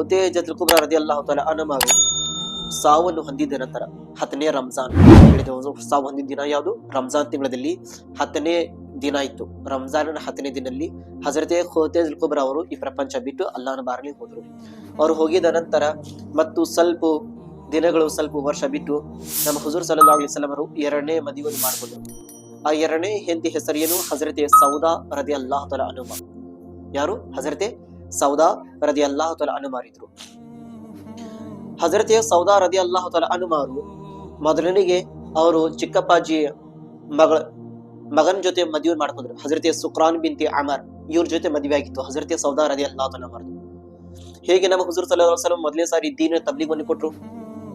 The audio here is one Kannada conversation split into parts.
ಹಜರತೆ ಕುಬ್ರ ರದಿ ಅಲ್ಲಾಹು ತಾಲ ಅನಮಾರು ಸಾವನ್ನು ಹೊಂದಿದ ನಂತರ ಹತ್ತನೇ ರಂಜಾನ್ ಹೇಳಿದ ಸಾವು ಹೊಂದಿದ ದಿನ ಯಾವುದು? ರಂಜಾನ್ ತಿಂಗಳಲ್ಲಿ ಹತ್ತನೇ ದಿನ ಇತ್ತು. ರಂಜಾನ್ ಹತ್ತನೇ ದಿನದಲ್ಲಿ ಹಜರತೆ ಖೋತೇಜ್ ಕುಬ್ರಾ ಅವರು ಈ ಪ್ರಪಂಚ ಬಿಟ್ಟು ಅಲ್ಲಾನ ಬಾರಲಿ ಹೋದರು. ಅವರು ಹೋಗಿದ ನಂತರ ಮತ್ತು ಸ್ವಲ್ಪ ದಿನಗಳು, ಸ್ವಲ್ಪ ವರ್ಷ ಬಿಟ್ಟು ನಮ್ಮ ಹುಜೂರ್ ಸಲಹಾ ಅವರು ಎರಡನೇ ಮದುವೆಯನ್ನು ಮಾಡಿಕೊಂಡರು. ಆ ಎರಡನೇ ಹೆಂತಿ ಹೆಸರೇನು ಹಜರತೆ ಸೌದಾ ರದಿ ಅಲ್ಲಾಹ ತಾಲ ಅನುಮ ಯಾರು? ಹಜರತೆ ಸೌದಾ ರದಿ ಅಲ್ಲಾಹು ತಲ ಅನುಮಾರಿದ್ರು ಹಜರತಿಯ ಸೌದಾ ರದಿ ಅಲ್ಲಾಹು ತಲ ಅನುಮಾರು ಮೊದಲನಿಗೆ ಅವರು ಚಿಕ್ಕಪ್ಪಾಜಿ ಮಗಳ, ಮಗನ ಜೊತೆ ಮದುವೆ ಮಾಡ್ಕೊಂಡ್ರು. ಹಜರತಿಯ ಸುಕ್ರಾನ್ ಬಿಂತಿ ಅಮರ್, ಇವ್ರ ಜೊತೆ ಮದುವೆ ಆಗಿತ್ತು. ಹಜರತಿಯ ಸೌದಾ ರದಿ ಅಲ್ಲಾಹ್ ತಲ ಹೇಗೆ ನಮ್ಮ ಹುಜೂರ್ ಸಲ್ಲಾ ಸಲ ಮೊದಲೇ ಸಾರಿ ದೀನ ತಬ್ಲಿಗನ್ನು ಕೊಟ್ರು.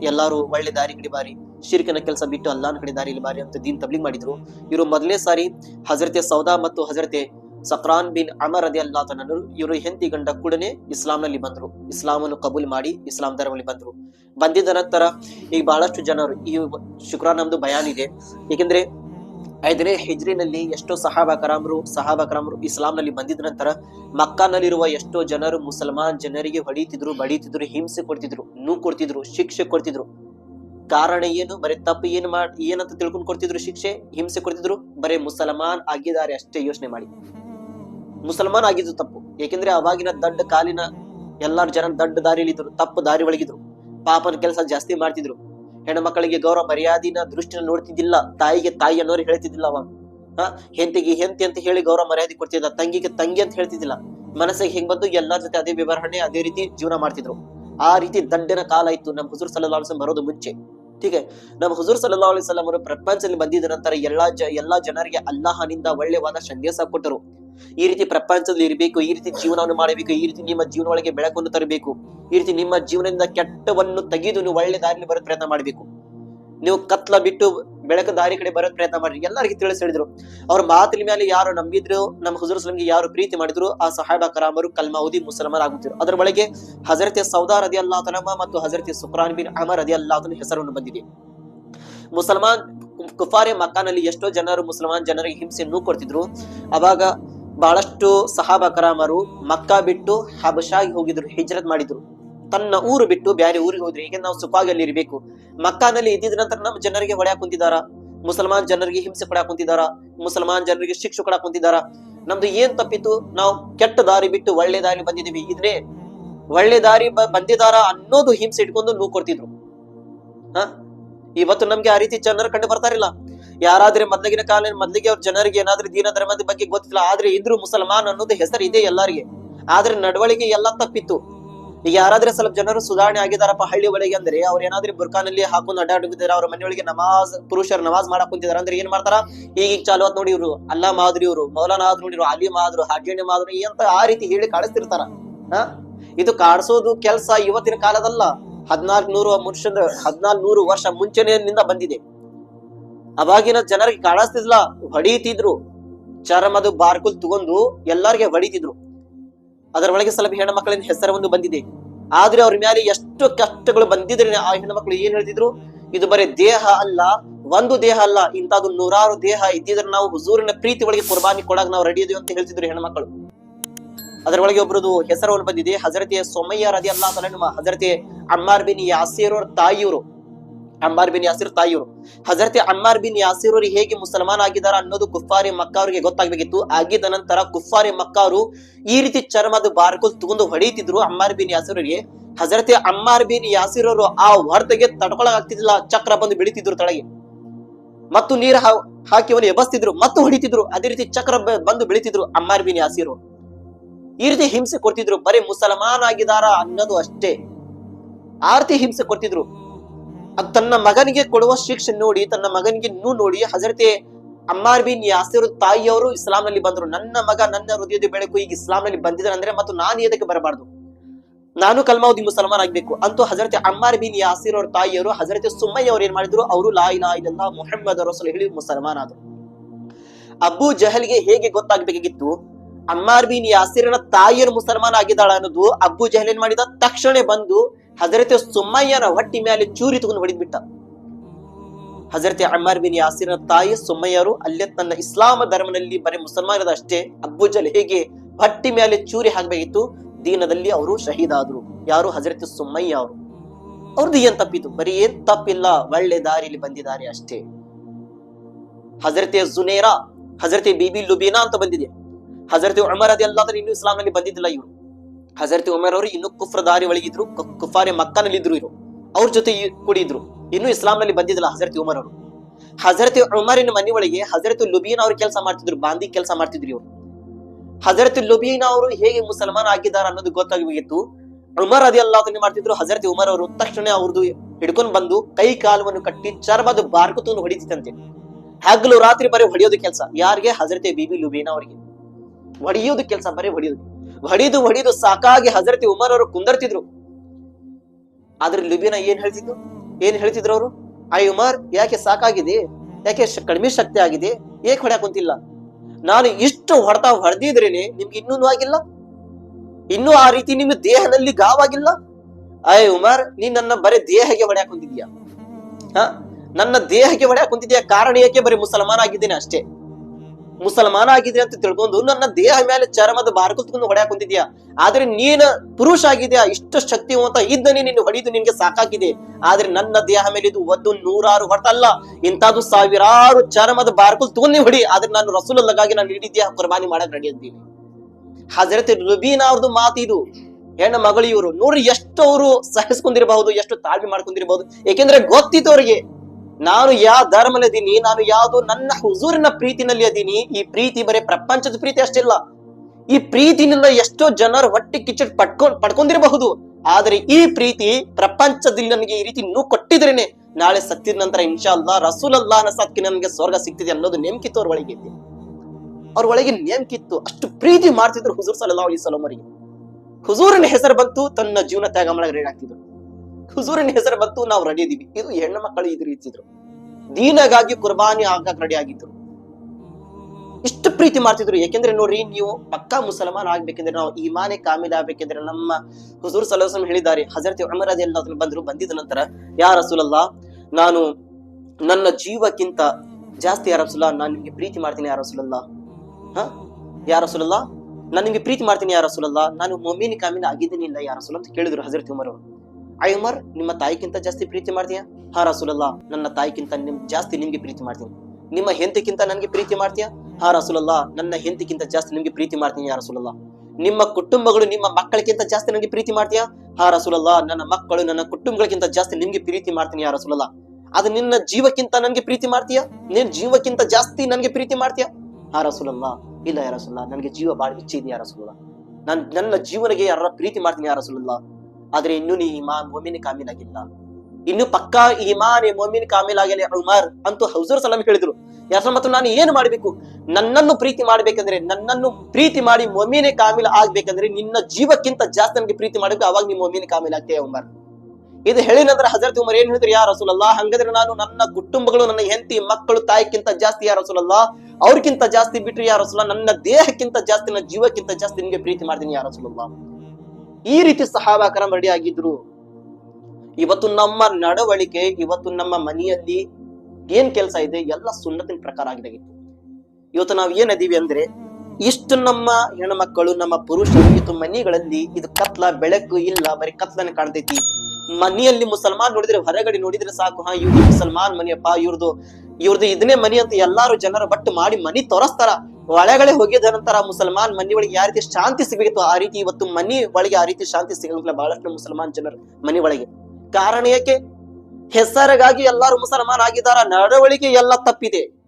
ಎಲ್ಲಾರು ಒಳ್ಳೆ ದಾರಿ ಕಡೆ ಬಾರಿ, ಶಿರ್ಕನ ಕೆಲಸ ಬಿಟ್ಟು ಅಲ್ಲಾಹನ ಕಡೆ ದಾರಿಯಲ್ಲಿ ಬಾರಿ ಅಂತ ದೀನ್ ತಬ್ಲಿಗ್ ಮಾಡಿದ್ರು. ಇವರು ಮೊದಲನೇ ಸಾರಿ ಹಜರತೆ ಸೌದಾ ಮತ್ತು ಹಜರತೆ ಸಕ್ರಾನ್ ಬಿನ್ ಅಮರ್ ಅದಿ ಅಲ್ಲಾ ಇವರು ಹೆಂಡತಿ ಗಂಡ ಕೂಡನೆ ಇಸ್ಲಾಂನಲ್ಲಿ ಬಂದ್ರು. ಇಸ್ಲಾಮನ್ನು ಕಬೂಲ್ ಮಾಡಿ ಇಸ್ಲಾಂ ಧರ್ಮದಲ್ಲಿ ಬಂದ್ರು. ಬಂದಿದ್ದ ನಂತರ ಈಗ ಬಹಳಷ್ಟು ಜನರು ಈ ಶುಕ್ರಾನ್ ನಮ್ದು ಬಯಾನ್ ಇದೆ. ಏಕೆಂದ್ರೆ ಐದನೇ ಹಿಜ್ರಿನಲ್ಲಿ ಎಷ್ಟೋ ಸಹಾಬ ಕರಾಮರು ಸಹಾಬ ಕರಾಮರು ಇಸ್ಲಾಂನಲ್ಲಿ ಬಂದಿದ ನಂತರ ಮಕ್ಕಾನಲ್ಲಿರುವ ಎಷ್ಟೋ ಜನರು ಮುಸಲ್ಮಾನ್ ಜನರಿಗೆ ಹೊಡಿತಿದ್ರು, ಬಡಿತಿದ್ರು, ಹಿಂಸೆ ಕೊಡ್ತಿದ್ರು ನೂ ಕೊಡ್ತಿದ್ರು, ಶಿಕ್ಷೆ ಕೊಡ್ತಿದ್ರು. ಕಾರಣ ಏನು? ಬರೀ ತಪ್ಪು ಏನು ಮಾಡಿ ಏನಂತ ತಿಳ್ಕೊಂಡು ಕೊಡ್ತಿದ್ರು ಶಿಕ್ಷೆ, ಹಿಂಸೆ ಕೊಡ್ತಿದ್ರು, ಬರೀ ಮುಸಲ್ಮಾನ್ ಆಗಿದ್ದಾರೆ ಅಷ್ಟೇ ಯೋಚನೆ ಮಾಡಿ. ಮುಸಲ್ಮಾನ್ ಆಗಿದ್ದು ತಪ್ಪು. ಏಕೆಂದ್ರೆ ಅವಾಗಿನ ದಡ್ಡ ಕಾಲಿನ ಎಲ್ಲಾರು ಜನ ದಡ್ಡ ದಾರಿಯಲ್ಲಿ ಇದ್ರು ತಪ್ಪು ದಾರಿ ಒಳಗಿದ್ರು ಪಾಪನ ಕೆಲಸ ಜಾಸ್ತಿ ಮಾಡ್ತಿದ್ರು. ಹೆಣ್ಣು ಮಕ್ಕಳಿಗೆ ಗೌರವ ಮರ್ಯಾದಿನ ದೃಷ್ಟಿನ ನೋಡ್ತಿದ್ದಿಲ್ಲ. ತಾಯಿಗೆ ತಾಯಿ ಅನ್ನೋರು ಹೇಳ್ತಿದ್ದಿಲ್ಲ ಅವಾಗ. ಹ? ಹೆಂತಿಗೆ ಹೆಂತಿ ಅಂತ ಹೇಳಿ ಗೌರವ ಮರ್ಯಾದೆ ಕೊಡ್ತಿದ್ದ ತಂಗಿಗೆ ತಂಗಿ ಅಂತ ಹೇಳ್ತಿದ್ದಿಲ್ಲ. ಮನಸ್ಸಿಗೆ ಹೆಂಗ್ ಬಂದು ಎಲ್ಲಾರ ಜೊತೆ ಅದೇ ವಿವರಣೆ ಅದೇ ರೀತಿ ಜೀವನ ಮಾಡ್ತಿದ್ರು. ಆ ರೀತಿ ದಂಡಿನ ಕಾಲ ಇತ್ತು. ನಮ್ಮ ಹುಜೂರ್ ಸಲ್ಲಾ ಅಲಿಸ್ಲಂ ಬರೋದು ಮುಂಚೆ. ಹೀಗೆ ನಮ್ಮ ಹುಜೂರ್ ಸಲ್ಲಾ ಅಲಿಸ್ಲಂ ಅವರು ಪ್ರಪಂಚದಲ್ಲಿ ಬಂದಿದ ನಂತರ ಎಲ್ಲಾ ಜ, ಎಲ್ಲಾ ಜನರಿಗೆ ಅಲ್ಲಾಹನಿಂದ ಒಳ್ಳೆಯವಾದ ಸಂದೇಶ ಕೊಟ್ಟರು. ಈ ರೀತಿ ಪ್ರಪಂಚದಲ್ಲಿ ಇರಬೇಕು, ಈ ರೀತಿ ಜೀವನವನ್ನು ಮಾಡಬೇಕು, ಈ ರೀತಿ ನಿಮ್ಮ ಜೀವನ ಒಳಗೆ ಬೆಳಕನ್ನು ತರಬೇಕು, ಈ ರೀತಿ ನಿಮ್ಮ ಜೀವನದಿಂದ ಕೆಟ್ಟವನ್ನು ತೆಗೆದು ನೀವು ಒಳ್ಳೆ ದಾರಿಯಲ್ಲಿ ಬರೋ ಪ್ರಯತ್ನ ಮಾಡಬೇಕು. ನೀವು ಕತ್ಲ ಬಿಟ್ಟು ಬೆಳಕ ದಾರಿ ಕಡೆ ಬರೋ ಪ್ರಯತ್ನ ಮಾಡಿ ಎಲ್ಲರಿಗೂ ತಿಳಿಸಿ ಹೇಳಿದ್ರು. ಅವ್ರ ಮಾತಿನ ಮೇಲೆ ಯಾರು ನಂಬಿದ್ರು, ನಮ್ಮ ಹುಜೂರ್ ಸಲಂಗೆ ಯಾರು ಪ್ರೀತಿ ಮಾಡಿದ್ರು, ಆ ಸಹಾಬ ಕರಾಮರು ಕಲ್ಮಾ ಓದಿ ಮುಸಲ್ಮಾನಾಗುತ್ತಿರು ಅದರ ಒಳಗೆ ಹಜರತೆ ಸೌದಾ ರದಿ ಅಲ್ಲಾ ಮತ್ತು ಹಜರತೆ ಸುಕ್ರಾನ್ ಬಿನ್ ಅಮರ್ ರದಿ ಅಲ್ಲಾ ಹೆಸರನ್ನು ಬಂದಿದೆ. ಮುಸಲ್ಮಾನ್ ಕುಫಾರೆ ಮಕ್ಕಾನಲ್ಲಿ ಎಷ್ಟೋ ಜನರು ಮುಸಲ್ಮಾನ್ ಜನರಿಗೆ ಹಿಂಸೆಯನ್ನು ಕೊಡ್ತಿದ್ರು ಅವಾಗ ಬಹಳಷ್ಟು ಸಹಾಬ ಕರಾಮರು ಮಕ್ಕಾ ಬಿಟ್ಟು ಹಬಶಾಗಿ ಹೋಗಿದ್ರು, ಹಿಜ್ರತ್ ಮಾಡಿದ್ರು. ತನ್ನ ಊರು ಬಿಟ್ಟು ಬೇರೆ ಊರಿಗೆ ಹೋದ್ರು, ಹೀಗೆ ನಾವು ಸುಖವಾಗಿ ಅಲ್ಲಿ ಇರಬೇಕು ಮಕ್ಕಾನಲ್ಲಿ ಇದ್ದಿದ ನಂತರ ನಮ್ಮ ಜನರಿಗೆ ಹೊಡೆಯಕ್ ಕುಂತಿದಾರ ಮುಸಲ್ಮಾನ್ ಜನರಿಗೆ ಹಿಂಸೆ ಕೊಡಾಕ್ ಕುಂತಿದಾರ ಮುಸಲ್ಮಾನ್ ಜನರಿಗೆ ಶಿಕ್ಷೆ ಕೊಡಕ್ ಕುಂತಿದಾರ ನಮ್ದು ಏನ್ ತಪ್ಪಿತ್ತು? ನಾವು ಕೆಟ್ಟ ದಾರಿ ಬಿಟ್ಟು ಒಳ್ಳೆ ದಾರಿ ಬಂದಿದೀವಿ ಇದ್ರೆ ಒಳ್ಳೆ ದಾರಿ ಬಂದಿದಾರ ಅನ್ನೋದು ಹಿಂಸೆ ಇಟ್ಕೊಂಡು ನೂ ಕೊಡ್ತಿದ್ರು. ಹ? ಇವತ್ತು ನಮ್ಗೆ ಆ ರೀತಿ ಜನರು ಕಂಡು ಬರ್ತಾರಿಲ್ಲ ಯಾರಾದ್ರೆ ಮೊದಲಿಗಿನ ಕಾಲ ಮೊದಲಿಗೆ ಅವ್ರ ಜನರಿಗೆ ಏನಾದ್ರೂ ದೀನ ಧರ್ಮದ ಬಗ್ಗೆ ಗೊತ್ತಿಲ್ಲ, ಆದ್ರೆ ಇದ್ರು ಮುಸಲ್ಮಾನ್ ಅನ್ನೋದು ಹೆಸರು ಇದೆ ಎಲ್ಲರಿಗೆ. ಆದ್ರೆ ನಡವಳಿಕೆ ಎಲ್ಲ ತಪ್ಪಿತ್ತು. ಈಗ ಯಾರಾದ್ರೆ ಸ್ವಲ್ಪ ಜನರು ಸುಧಾರಣೆ ಆಗಿದಾರಪ್ಪ ಹಳ್ಳಿ ಒಳಗೆ ಅಂದ್ರೆ ಅವ್ರ ಏನಾದ್ರೂ ಬುರ್ಕಾನಲ್ಲಿ ಹಾಕೊಂಡು ಅಡ್ಡಾಡುತ್ತಿದ್ದಾರೆ ಅವ್ರ ಮನೆಯೊಳಗೆ ನಮಾಜ್, ಪುರುಷರು ನಮಾಜ್ ಮಾಡಕ್ ಕುಂತಿದಾರೆ ಅಂದ್ರೆ ಏನ್ ಮಾಡ್ತಾರ? ಈಗ ಚಾಲು ಆತ್ ನೋಡಿ ಇವ್ರು, ಅಲ್ಲಾ ಮಾದ್ರಿ ಇವರು, ಮೌಲಾನ ಆದ್ರು ನೋಡಿರು ಅಲಿ ಮಾದ್ರು ಹಾಜೇಣಿ ಮಾದ್ರು ಅಂತ ಆ ರೀತಿ ಹೇಳಿ ಕಾಡಿಸ್ತಿರ್ತಾರ. ಹ? ಇದು ಕಾಡ್ಸೋದು ಕೆಲಸ ಇವತ್ತಿನ ಕಾಲದಲ್ಲ. ಹದ್ನಾಲ್ಕ ನೂರು ಮನುಷ್ಯ ಹದ್ನಾಲ್ಕ ನೂರು ವರ್ಷ ಮುಂಚೆನಿಂದ ಬಂದಿದೆ. ಅವಾಗಿನ ಜನರಿಗೆ ಕಾಣಿಸ್ತಿದ್ಲ ಹೊಡೀತಿದ್ರು. ಚರ್ಮದ ಬಾರ್ಕುಲ್ ತಗೊಂಡು ಎಲ್ಲಾರ್ಗೆ ಹೊಡಿತಿದ್ರು. ಅದರೊಳಗೆ ಸ್ವಲ್ಪ ಹೆಣ್ಣು ಹೆಸರು ಒಂದು ಬಂದಿದೆ. ಆದ್ರೆ ಅವ್ರ ಮೇಲೆ ಎಷ್ಟು ಕಷ್ಟಗಳು ಬಂದಿದ್ರೆ ಆ ಹೆಣ್ಣು ಮಕ್ಕಳು ಏನ್ ಹೇಳ್ತಿದ್ರು? ಇದು ಬರೀ ದೇಹ ಅಲ್ಲ, ಒಂದು ದೇಹ ಅಲ್ಲ, ಇಂಥದ್ದು ನೂರಾರು ದೇಹ ಇದ್ದಿದ್ರೆ ನಾವು ಹುಜೂರಿನ ಪ್ರೀತಿ ಒಳಗೆ ಕುರ್ಬಾನಿ ಕೊಡಾಗ ನಾವು ರೆಡಿ ಅಂತ ಹೇಳ್ತಿದ್ರು ಹೆಣ್ಮಕ್ಳು. ಮಕ್ಕಳು ಅದರ ಒಳಗೆ ಒಬ್ಬರದು ಹೆಸರನ್ನು ಬಂದಿದೆ ಹಜರತೆ ಸೊಮಯ್ಯ ರದಿ ಅಲ್ಲಾ ಹಜರತೆ ಅಮ್ಮಾರ್ ಬಿನ್ ಯಾಸೀರ್ ಅವ್ರ ತಾಯಿಯವರು. ಅಮ್ಮಾರ್ ಬಿನ್ ಯಾಸಿರ್ ತಾಯಿಯವರು ಹಜರತೆ ಅಮ್ಮಾರ್ ಬಿನ್ ಯಾಸಿರ್ ಅವರು ಹೇಗೆ ಮುಸಲ್ಮಾನ್ ಆಗಿದಾರ ಅನ್ನೋದು ಕುಫಾರಿ ಮಕ್ಕ ಅವರಿಗೆ ಗೊತ್ತಾಗಬೇಕಿತ್ತು. ಆಗಿದ ನಂತರ ಕುಫಾರಿ ಮಕ್ಕ ಅವರು ಈ ರೀತಿ ಚರ್ಮದ ಬಾರ್ಕೋಲ್ ತಗೊಂಡು ಹೊಡೀತಿದ್ರು ಅಮ್ಮಾರ್ ಬಿನ್ ಯಾಸಿರ್ ಅವರಿಗೆ. ಹಜರತೆ ಅಮ್ಮಾರ್ ಬಿನ್ ಯಾಸಿರ್ ಅವರು ಆ ಹೊರತೆಗೆ ತಡ್ಕೊಳಕ್ ಆಗ್ತಿದ್ದಿಲ್ಲ ಚಕ್ರ ಬಂದು ಬಿಡಿತಿದ್ರು ತಳಗೆ. ಮತ್ತು ನೀರು ಹಾಕಿ ಅವನು ಎಬಸ್ತಿದ್ರು, ಮತ್ತು ಹೊಡಿತಿದ್ರು. ಅದೇ ರೀತಿ ಚಕ್ರ ಬಂದು ಬೆಳಿತಿದ್ರು ಅಮ್ಮಾರ್ ಬಿನ್ ಯಾಸಿರ್ ಈ ರೀತಿ ಹಿಂಸೆ ಕೊಡ್ತಿದ್ರು. ಬರೀ ಮುಸಲ್ಮಾನ್ ಆಗಿದಾರ ಅನ್ನೋದು ಅಷ್ಟೇ. ಆರತಿ ರೀತಿ ಹಿಂಸೆ ಕೊಡ್ತಿದ್ರು. ತನ್ನ ಮಗನಿಗೆ ಕೊಡುವ ಶಿಕ್ಷೆ ನೋಡಿ, ತನ್ನ ಮಗನಿಗೆ ಇನ್ನೂ ನೋಡಿ, ಹಜರತೆ ಅಮ್ಮಾರ್ ಬಿನ್ ಯಾಸಿರು ತಾಯಿಯವರು ಇಸ್ಲಾಂನಲ್ಲಿ ಬಂದ್ರು. ನನ್ನ ಮಗ ನನ್ನ ಹೃದಯದ ಬೆಳಕು ಈಗ ಇಸ್ಲಾಂನಲ್ಲಿ ಬಂದಿದ್ದಾನೆ ಅಂದ್ರೆ ಮತ್ತು ನಾನು ಇದಕ್ಕೆ ಬರಬಾರ್ದು? ನಾನು ಕಲ್ಮಾವುದಿ ಮುಸಲ್ಮಾನ್ ಆಗ್ಬೇಕು. ಅಂತೂ ಹಜರತೆ ಅಮ್ಮಾರ್ ಬಿನ್ ಯಾಸಿರ್ ಅವ್ರ ತಾಯಿಯವರು ಹಜರತೆ ಸುಮ್ಮಯ್ಯ ಅವ್ರು ಏನ್ ಮಾಡಿದ್ರು? ಅವರು ಲಾ ಇಲಾ ಮುಹಮ್ಮದ್ ರಸೂಲ್ ಹೇಳಿ ಮುಸಲ್ಮಾನ್ ಆದ್ರು. ಅಬ್ಬು ಜಹಲ್ಗೆ ಹೇಗೆ ಗೊತ್ತಾಗ್ಬೇಕಾಗಿತ್ತು? ಅಮ್ಮಾರ್ ಬಿನ್ ಯಾಸಿರನ ತಾಯಿಯರು ಮುಸಲ್ಮಾನ್ ಆಗಿದ್ದಾಳ ಅನ್ನೋದು ಅಬ್ಬು ಜಹಲ್ ಏನ್ ಮಾಡಿದ? ತಕ್ಷಣ ಬಂದು ಹಜರತೆ ಸುಮ್ಮಯ್ಯನ ಹೊಟ್ಟಿ ಮೇಲೆ ಚೂರಿ ತಗೊಂಡು ಹೊಡೆದ್ಬಿಟ್ಟ ಹಜರತೆ ಅಮ್ಮಾರ್ ಬಿನ್ ಯಾಸಿರನ ತಾಯಿ ಸುಮ್ಮಯ್ಯರು ಅಲ್ಲೇ ತನ್ನ ಇಸ್ಲಾಮ ಧರ್ಮದಲ್ಲಿ ಬರೀ ಮುಸಲ್ಮಾನದ ಅಷ್ಟೇ ಅಬ್ಬುಜಲ್ ಹೇಗೆ ಹೊಟ್ಟಿ ಮೇಲೆ ಚೂರಿ ಹಾಕಬೇಕಿತ್ತು, ದೀನದಲ್ಲಿ ಅವರು ಶಹೀದಾದ್ರು. ಯಾರು? ಹಜರತ್ ಸುಮ್ಮಯ್ಯ ಅವರು. ಅವ್ರದ್ದು ಏನ್ ತಪ್ಪಿತು ಬರೀ ಏನ್ ತಪ್ಪಿಲ್ಲ, ಒಳ್ಳೆ ದಾರಿಲಿ ಬಂದಿದ್ದಾರೆ ಅಷ್ಟೇ. ಹಜರತೆ ಜುನೇರಾ, ಹಜರತೆ ಬಿಬಿ ಲುಬೀನಾ ಅಂತ ಬಂದಿದೆ. ಹಜರತೆ ಉಮರ್ ಅದೆಲ್ಲ ಇನ್ನೂ ಇನ್ನು ಇಸ್ಲಾಂ ನಲ್ಲಿ ಬಂದಿದ್ದಿಲ್ಲ ಇವರು. ಹಜರತೆ ಉಮರ್ ಅವರು ಇನ್ನು ಕುಫ್ರ ದಾರಿ ಒಳಗಿದ್ರು ಕುಫಾರಿ ಮಕ್ಕನಲ್ಲಿ ಇದ್ರು ಇವರು. ಅವ್ರ ಜೊತೆ ಕೂಡಿದ್ರು. ಇನ್ನು ಇಸ್ಲಾಂ ನಲ್ಲಿ ಬಂದಿದ್ದಿಲ್ಲ ಹಜರತ್ ಉಮರ್ ಅವರು. ಹಜರತಿ ಉಮರಿನ ಮನೆ ಒಳಗೆ ಹಜರತ್ ಲುಬೀನ್ ಅವರು ಕೆಲಸ ಮಾಡ್ತಿದ್ರು, ಬಾಂದಿ ಕೆಲಸ ಮಾಡ್ತಿದ್ರು ಇವರು. ಹಜರತ್ ಲುಬೀನ್ ಅವರು ಹೇಗೆ ಮುಸಲ್ಮಾನ್ ಆಗಿದ್ದಾರೆ ಅನ್ನೋದು ಗೊತ್ತಾಗಬೇಕಿತ್ತು ಉಮರ್ ಅದಿ ಅಲ್ಲಾಹ್ ಮಾಡ್ತಿದ್ರು, ಹಜರತ್ ಉಮರ್ ಅವರು ತಕ್ಷಣ ಅವ್ರದ್ದು ಹಿಡ್ಕೊಂಡ್ ಬಂದು ಕೈ ಕಾಲವನ್ನು ಕಟ್ಟಿ ಚರ್ಮದ ಬಾರ್ಕುತನ್ನು ಹೊಡಿತಿತ್ತಂತೆ. ಹಗಲು ರಾತ್ರಿ ಬರೀ ಹೊಡೆಯೋದು ಕೆಲಸ. ಯಾರಿಗೆ? ಹಜರತೆ ಬಿಬಿ ಲುಬೀನ್ ಅವರಿಗೆ. ಹೊಡೆಯೋದು ಕೆಲಸ, ಬರೀ ಹೊಡೆಯೋದು. ಹೊಡಿದು ಹೊಡಿದು ಸಾಕಾಗಿ ಹಜರತಿ ಉಮರ್ ಅವರು ಕುಂದರ್ತಿದ್ರು. ಆದ್ರೆ ಲಿಬಿನ ಏನ್ ಹೇಳ್ತಿದ್ರು ಏನ್ ಹೇಳ್ತಿದ್ರು ಅವರು? ಐ ಉಮರ್, ಯಾಕೆ ಸಾಕಾಗಿದೆ? ಯಾಕೆ ಕಡಿಮೆ ಶಕ್ತಿ ಆಗಿದೆ? ಏಕ್ ಹೊಡ್ಯಾಕ್ ಕುಂತಿಲ್ಲ? ನಾನು ಇಷ್ಟು ಹೊಡೆತ ಹೊಡೆದಿದ್ರೇನೆ ನಿಮ್ಗೆ ಇನ್ನೂ ಆಗಿಲ್ಲ? ಇನ್ನೂ ಆ ರೀತಿ ನಿಮ್ಮ ದೇಹದಲ್ಲಿ ಗಾವಾಗಿಲ್ಲ ಅಯ್ಯ ಉಮರ್ ನೀ ನನ್ನ ಬರೇ ದೇಹಕ್ಕೆ ಹೊಡ್ಯಾಕ್ ಕುಂತಿದ್ಯಾ? ಹ? ನನ್ನ ದೇಹಕ್ಕೆ ಹೊಡ್ಯಾಕ್ ಕುಂತಿದ್ಯಾ? ಕಾರಣ ಏಕೆ ಬರೀ ಮುಸಲ್ಮಾನ ಆಗಿದ್ದೇನೆ ಅಷ್ಟೇ? ಮುಸಲ್ಮಾನ ಆಗಿದ್ರಿ ಅಂತ ತಿಳ್ಕೊಂಡು ನನ್ನ ದೇಹ ಮೇಲೆ ಚರ್ಮದ ಬಾರ್ಕುತ್ಕೊಂಡು ಹೊಡ್ಯಾಕ್ ಕುಂತಿದ್ಯಾ? ಆದ್ರೆ ನೀನ ಪುರುಷ ಆಗಿದ್ಯಾ ಇಷ್ಟು ಶಕ್ತಿವಂತ ಇದ್ದನೆ ನಿನ್ನ ಹೊಡಿದು ನಿನ್ಗೆ ಸಾಕಾಗಿದೆ. ಆದ್ರೆ ನನ್ನ ದೇಹ ಮೇಲೆ ಇದು ಒಂದು ನೂರಾರು ಹೊರತಲ್ಲ ಇಂಥದ್ದು ಸಾವಿರಾರು ಚರ್ಮದ ಬಾರ್ಕುಲ್ ತಗೊಂಡು ಹೊಡಿ. ಆದ್ರೆ ನಾನು ರಸೂಲಲ್ಲಾಗಿ ನಾನು ಇಡೀ ದೇಹ ಕುರ್ಬಾನಿ ಮಾಡಕ್ ರೆಡಿ ಅಂತೀನಿ. ಹಜರತ್ ರುಬೀನ್ ಅವ್ರದ್ದು ಮಾತು ಇದು. ಹೆಣ್ಣ ಮಗಳು ಇವರು ನೋಡ್ರಿ ಎಷ್ಟು ಅವರು ಸಹಿಸ್ಕೊಂಡಿರಬಹುದು, ಎಷ್ಟು ತಾಳ್ಮೆ ಮಾಡ್ಕೊಂಡಿರಬಹುದು. ಏಕೆಂದ್ರೆ ಗೊತ್ತಿತ್ತು ಅವ್ರಿಗೆ ನಾನು ಯಾವ ಧರ್ಮದಲ್ಲಿ ಅದೀನಿ, ನಾನು ಯಾವುದು ನನ್ನ ಹುಜೂರಿನ ಪ್ರೀತಿನಲ್ಲಿ ಅದೀನಿ, ಈ ಪ್ರೀತಿ ಬರೀ ಪ್ರಪಂಚದ ಪ್ರೀತಿ ಅಷ್ಟಿಲ್ಲ ಈ ಪ್ರೀತಿನಿಂದ ಎಷ್ಟೋ ಜನರು ಹೊಟ್ಟೆ ಕಿಚ್ಚಟ್ ಪಡ್ಕೊಂಡ್ ಪಡ್ಕೊಂಡಿರಬಹುದು. ಆದ್ರೆ ಈ ಪ್ರೀತಿ ಪ್ರಪಂಚದಲ್ಲಿ ನನಗೆ ಈ ರೀತಿ ಇನ್ನೂ ಕೊಟ್ಟಿದ್ರೇನೆ, ನಾಳೆ ಸತ್ತಿದ ನಂತರ ಇನ್ಶಾ ಅಲ್ಲಾ ರಸೂಲ್ ಅಲ್ಲಾ ಸತ್ಕೆ ನನಗೆ ಸ್ವರ್ಗ ಸಿಗ್ತಿದೆ ಅನ್ನೋದು ನೇಮ್ಕಿತ್ತು ಅವ್ರ ಒಳಗೆ. ಅವ್ರ ಒಳಗೆ ನೇಮ್ಕಿತ್ತು ಅಷ್ಟು ಪ್ರೀತಿ ಮಾಡ್ತಿದ್ರು ಹುಜೂರ್ ಸಲ್ಲಾ ಅಲಿ ಅವರಿಗೆ. ಹುಜೂರಿನ ಹೆಸರು ಬಂತು, ತನ್ನ ಜೀವನ ತ್ಯಾಗ ಮಾಡಕ್ ರೆಡಿ ಆಗ್ತಿದ್ರು. ಹುಜೂರಿನ ಹೆಸರು ಬಂತು ನಾವು ರೆಡಿ ಇದೀವಿ. ಇದು ಹೆಣ್ಣು ಮಕ್ಕಳು ಇದು ರೀತಿದ್ರು. ದೀನಗಾಗಿ ಕುರ್ಬಾನಿ ಆಗಕ್ ರೆಡಿ ಆಗಿದ್ರು. ಇಷ್ಟು ಪ್ರೀತಿ ಮಾಡ್ತಿದ್ರು. ಯಾಕೆಂದ್ರೆ ನೋಡ್ರಿ, ನೀವು ಪಕ್ಕಾ ಮುಸಲ್ಮಾನ್ ಆಗ್ಬೇಕೆಂದ್ರೆ, ನಾವು ಈಮಾನೆ ಕಾಮಿಲ್ ಆಗ್ಬೇಕೆಂದ್ರೆ ನಮ್ಮ ಹುಜೂರ್ ಸಲಹಂ ಹೇಳಿದ್ದಾರೆ. ಹಜರತಿ ಅಮರ್ ಅದೆಲ್ಲ ಎಲ್ಲ ಬಂದ್ರು ಬಂದಿದ ನಂತರ ಯಾರ ರಸೂಲಲ್ಲ ನಾನು ನನ್ನ ಜೀವಕ್ಕಿಂತ ಜಾಸ್ತಿ ಯಾರ ರಸೂಲ ನಾನು ನಿಮ್ಗೆ ಪ್ರೀತಿ ಮಾಡ್ತೀನಿ ಯಾರ ರಸೂಲಲ್ಲ ಹ? ಯಾರ ರಸೂಲಲ್ಲ ನಾನು ನಿಮ್ಗೆ ಪ್ರೀತಿ ಮಾಡ್ತೀನಿ ಯಾರ ರಸೂಲಲ್ಲ ನಾನು ಮೊಮ್ಮಿನಿ ಕಾಮಿಲ್ ಆಗಿದ್ದೀನಿ ಇಲ್ಲ ಯಾ ರಸೂಲ ಅಂತ ಕೇಳಿದ್ರು ಹಜರತ್ ಉಮರ್ ಅವರು. ಐ ಉಮರ್ ನಿಮ್ಮ ತಾಯಿಗಿಂತ ಜಾಸ್ತಿ ಪ್ರೀತಿ ಮಾಡ್ತೀಯಾ? ಹಾ ರಸೂಲಲ್ಲ ನನ್ನ ತಾಯಿಗಿಂತ ನಿಮ್, ಜಾಸ್ತಿ ನಿಮ್ಗೆ ಪ್ರೀತಿ ಮಾಡ್ತೀನಿ. ನಿಮ್ಮ ಹೆಂಡತಿಗಿಂತ ನನಗೆ ಪ್ರೀತಿ ಮಾಡ್ತೀಯಾ? ಹಾ ರಸೂಲಲ್ಲ ನನ್ನ ಹೆಂಡತಿಗಿಂತ ಜಾಸ್ತಿ ನಿಮ್ಗೆ ಪ್ರೀತಿ ಮಾಡ್ತೀನಿ ಯಾ ರಸೂಲಲ್ಲ ನಿಮ್ಮ ಕುಟುಂಬಗಳು ನಿಮ್ಮ ಮಕ್ಕಳಿಗಿಂತ ಜಾಸ್ತಿ ನನಗೆ ಪ್ರೀತಿ ಮಾಡ್ತೀಯಾ? ಹಾ ರಸೂಲಲ್ಲ ನನ್ನ ಮಕ್ಕಳು ನನ್ನ ಕುಟುಂಬಗಳಿಗಿಂತ ಜಾಸ್ತಿ ನಿಮ್ಗೆ ಪ್ರೀತಿ ಮಾಡ್ತೀನಿ ಯಾ ರಸೂಲಲ್ಲ ಅದು ನಿನ್ನ ಜೀವಕ್ಕಿಂತ ನನಗೆ ಪ್ರೀತಿ ಮಾಡ್ತೀಯಾ? ನಿನ್ ಜೀವಕ್ಕಿಂತ ಜಾಸ್ತಿ ನನಗೆ ಪ್ರೀತಿ ಮಾಡ್ತೀಯಾ? ಹಾ ರಸೂಲಲ್ಲ ಇಲ್ಲ ಯಾ ರಸೂಲ್ಲ ನನಗೆ ಜೀವ ಬಾಳ ಇದೆ ಯಾ ರಸೂಲಲ್ಲ ನಾನು, ನನ್ನ ಜೀವನಿಗೆ ಯಾರ ಪ್ರೀತಿ ಮಾಡ್ತೀನಿ ಯಾ ರಸೂಲಲ್ಲ ಆದ್ರೆ ಇನ್ನು ನೀ ಇಮಾನ್ ಮೊಮಿನ್ ಕಾಮಿಲ್ ಆಗಿಲ್ಲ. ಇನ್ನು ಪಕ್ಕಾ ಇಮಾನ್ ಮೊಮಿನ್ ಕಾಮಿಲ್ ಆಗಿಲ್ಲ ಉಮರ್ ಅಂತೂ ಹೌಸರ್ ಸಲಾಂ ಹೇಳಿದ್ರು. ಯಾಸ ಮತ್ತು ನಾನು ಏನು ಮಾಡಬೇಕು? ನನ್ನನ್ನು ಪ್ರೀತಿ ಮಾಡ್ಬೇಕಂದ್ರೆ, ನನ್ನನ್ನು ಪ್ರೀತಿ ಮಾಡಿ ಮೊಮ್ಮಿನೇ ಕಾಮಿಲ್ ಆಗ್ಬೇಕಂದ್ರೆ ನಿನ್ನ ಜೀವಕ್ಕಿಂತ ಜಾಸ್ತಿ ನನಗೆ ಪ್ರೀತಿ ಮಾಡಬೇಕು, ಅವಾಗ ನೀವು ಮೊಮೀನೆ ಕಾಮಿಲ್ ಆಗ್ತೇವೆ ಉಮರ್? ಇದು ಹೇಳಿದ ನಂತರ ಹಜರತ್ ಉಮರ್ ಏನ್ ಹೇಳಿದ್ರು ಯಾರ ರಸೂಲಲ್ಲ ಹಂಗಂದ್ರೆ ನಾನು ನನ್ನ ಕುಟುಂಬಗಳು, ನನ್ನ ಹೆಂಡತಿ, ಮಕ್ಕಳು ತಾಯಿಕ್ಕಿಂತ ಜಾಸ್ತಿ ಯಾರ ರಸೂಲಲ್ಲ ಅವ್ರಕ್ಕಿಂತ ಜಾಸ್ತಿ ಬಿಟ್ರಿ, ಯಾ ರಸೂಲ ನನ್ನ ದೇಹಕ್ಕಿಂತ ಜಾಸ್ತಿ, ನನ್ನ ಜೀವಕ್ಕಿಂತ ಜಾಸ್ತಿ ನಿಮಗೆ ಪ್ರೀತಿ ಮಾಡ್ತೀನಿ, ಯಾ ರಸೂಲಲ್ಲ ಈ ರೀತಿ ಸಹಾಬಾಕರ ರೆಡಿ ಆಗಿದ್ರು. ಇವತ್ತು ನಮ್ಮ ನಡವಳಿಕೆ, ಇವತ್ತು ನಮ್ಮ ಮನೆಯಲ್ಲಿ ಏನ್ ಕೆಲಸ ಇದೆ, ಎಲ್ಲ ಸುನ್ನತಿನ ಪ್ರಕಾರ ಆಗಿದೆ ಇವತ್ತು ನಾವು ಏನದೀವಿ ಅಂದ್ರೆ ಇಷ್ಟು ನಮ್ಮ ಹೆಣ್ಮಕ್ಕಳು ನಮ್ಮ ಪುರುಷರು ಇತ್ತು ಮನೆಗಳಲ್ಲಿ ಇದು ಕತ್ಲ, ಬೆಳಕು ಇಲ್ಲ, ಬರೀ ಕತ್ಲನ ಕಾಣ್ತೈತಿ. ಮನೆಯಲ್ಲಿ ಮುಸಲ್ಮಾನ್ ನೋಡಿದ್ರೆ ಹೊರಗಡೆ ನೋಡಿದ್ರೆ ಸಾಕು, ಹಾ, ಇವ್ರು ಮುಸಲ್ಮಾನ್ ಮನೆಯಪ್ಪ ಇವ್ರದ್ದು ಇವ್ರದ್ದು ಇದನ್ನೇ ಮನಿ ಅಂತ ಎಲ್ಲಾರು ಜನರು ಬಟ್ ಮಾಡಿ ಮನಿ ತೋರಿಸ್ತಾರ. ಒಳಗಡೆ ಹೋಗಿದ ನಂತರ ಮುಸಲ್ಮಾನ್ ಮನಿ ಒಳಗೆ ಯಾವ ರೀತಿ ಶಾಂತಿ ಸಿಗಬೇಕು ಆ ರೀತಿ ಇವತ್ತು ಮನಿ ಒಳಗೆ ಆ ರೀತಿ ಶಾಂತಿ ಸಿಗಂಗಿಲ್ಲ ಬಹಳಷ್ಟು ಮುಸಲ್ಮಾನ್ ಜನರು ಮನಿ ಒಳಗೆ. ಕಾರಣ ಏಕೆ? ಹೆಸರಿಗಾಗಿ ಎಲ್ಲಾರು ಮುಸಲ್ಮಾನ್ ಆಗಿದಾರ ನಡವಳಿಕೆ ಎಲ್ಲ ತಪ್ಪಿದೆ.